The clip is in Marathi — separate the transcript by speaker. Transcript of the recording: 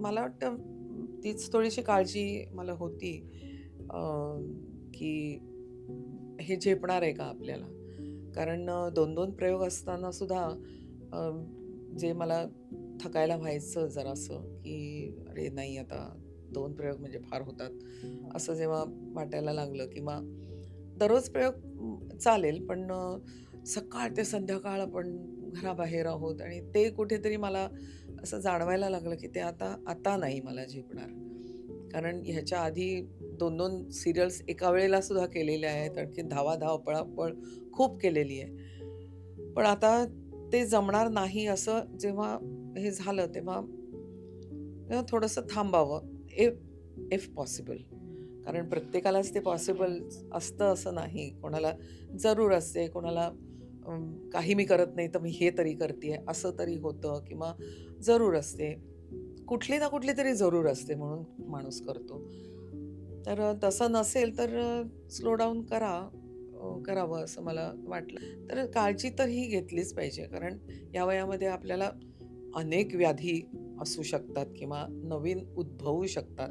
Speaker 1: मला वाटतं तीच थोडीशी काळजी मला होती की हे झेपणार आहे का आपल्याला? कारण दोन दोन प्रयोग असताना सुद्धा जे मला थकायला व्हायचं जरासं, की अरे नाही आता दोन प्रयोग म्हणजे फार होतात. असं जेव्हा वाटायला लागलं किंवा दररोज प्रयोग चालेल पण सकाळ ते संध्याकाळ आपण घराबाहेर आहोत आणि ते कुठेतरी मला असं जाणवायला लागलं, की ते आता आता नाही मला झेपणार. कारण ह्याच्या आधी दोन दोन सिरियल्स एका वेळेला सुद्धा केलेल्या आहेत. आणखी धावाधाव, पळापळ खूप केलेली आहे. पण आता ते जमणार नाही असं जेव्हा हे झालं तेव्हा तेव्हा थोडंसं थांबावं इफ इफ पॉसिबल. कारण प्रत्येकालाच ते पॉसिबल असतं असं नाही. कोणाला जरूर असते, कोणाला काही मी करत नाही तर मी हे तरी करते असं तरी होतं किंवा जरूर असते. कुठली ना कुठली तरी जरूर असते म्हणून माणूस करतो. तर तसं नसेल तर स्लो डाऊन करा करावं असं मला वाटलं. तर काळजी तर ही घेतलीच पाहिजे. कारण या वयामध्ये आपल्याला अनेक व्याधी असू शकतात किंवा नवीन उद्भवू शकतात.